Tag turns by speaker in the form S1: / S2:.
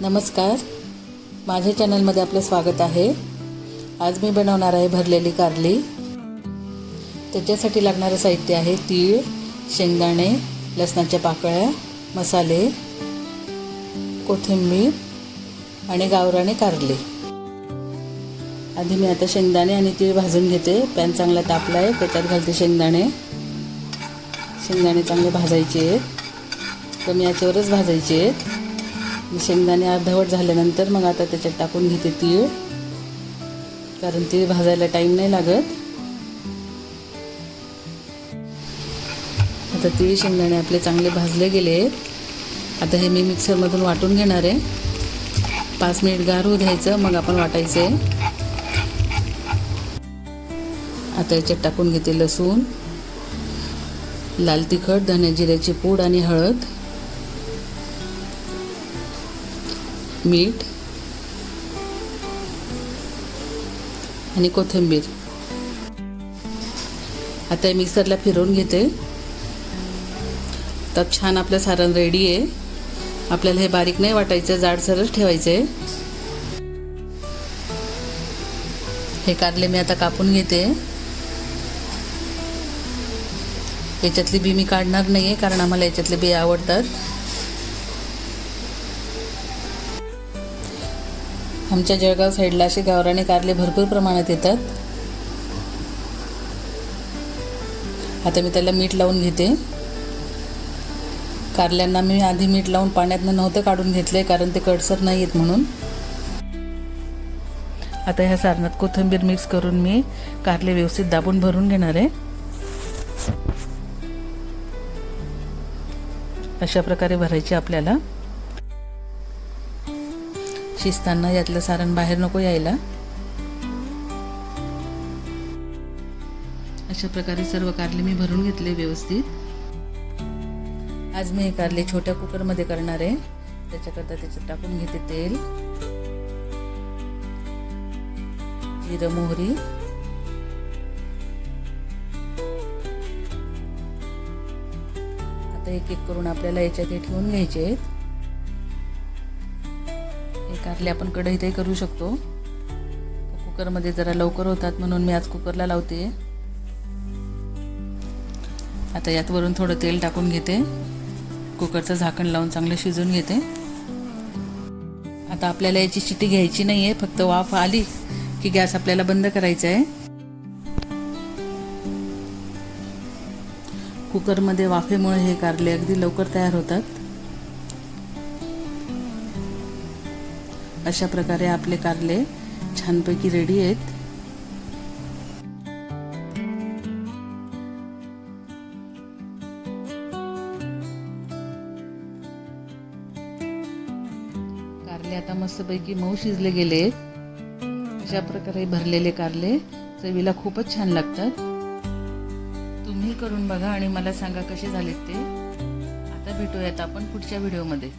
S1: नमस्कार. माझ्या चॅनलमध्ये आपलं स्वागत आहे. आज मी बनवणार आहे भरलेली कारली. त्याच्यासाठी लागणारं साहित्य आहे तीळ शेंगदाणे लसणाच्या पाकळ्या मसाले कोथिंबीर आणि गावराने कारले. आधी मी आता शेंगदाणे आणि तीळ भाजून घेते. पॅन चांगला तापला आहे त्याच्यात घालते शेंगदाणे. शेंगदाणे चांगले भाजायचे आहेत. कमी याच्यावरच भाजायचे आहेत. शेंगदाणे अर्धवट झाल्यानंतर मग आता त्याच्यात टाकून घेते तीळ. कारण तीळ भाजायला टाईम नाही लागत. आता तीळ शेंगदाणे आपले चांगले भाजले गेले आहेत. आता हे मी मिक्सरमधून वाटून घेणार आहे. पाच मिनिट गार होऊ द्यायचं मग आपण वाटायचं. आहे आता याच्यात टाकून घेते लसूण लाल तिखट धने जिऱ्याची पूड आणि हळद. मीठ आणि कोथिंबीर. आता हे मिक्सरला फिरवून घेते. तर छान आपलं सारण रेडी आहे. आपल्याला हे बारीक नाही वाटायचं जाडसरच ठेवायचं. आहे हे कारले मी आता कापून घेते. याच्यातली बी मी काढणार नाही आहे कारण आम्हाला याच्यातले बी आवडतात. आमच्या जळगाव साईडला असे गावराने कारले भरपूर प्रमाणात येतात. आता मी त्याला मीठ लावून घेते. कारल्यांना मी आधी मीठ लावून पाण्यातनं नव्हतं काढून घेतले कारण ते कडसर नाही आहेत म्हणून. आता ह्या सारणात कोथिंबीर मिक्स करून मी कारले व्यवस्थित दाबून भरून घेणार आहे. अशा प्रकारे भरायचे आपल्याला. शिजताना यातलं सारण बाहेर नको यायला. अशा प्रकारे सर्व कारले मी भरून घेतले व्यवस्थित. आज मी हे कारले छोट्या कुकरमध्ये करणार आहे. त्याच्याकरता त्याच्यात टाकून घेते तेल. जिरं मोहरी. आता एक एक करून आपल्याला याच्यात हे ठेवून घ्यायचे आहेत. हे कारले आपण कढईतही करू शकतो. कुकरमध्ये जरा लवकर होतात म्हणून मी आज कुकरला लावते. आता यात वरून थोडं तेल टाकून घेते. कुकरचं झाकण लावून चांगलं शिजून घेते. आता आपल्याला याची शिटी घ्यायची नाही आहे फक्त वाफ आली की गॅस आपल्याला बंद करायचा आहे कुकरमध्ये वाफेमुळे हे कारले अगदी लवकर तयार होतात. अशा प्रकारे आपले कारले छानपैकी रेडी आहेत. कारले आता मस्तपैकी मऊ शिजले गेले अशा प्रकारे भरलेले कारले चवीला खूपच छान लागतात. तुम्ही करून बघा आणि मला सांगा कसे झालेत ते. आता भेटूयात आपण पुढच्या व्हिडिओमध्ये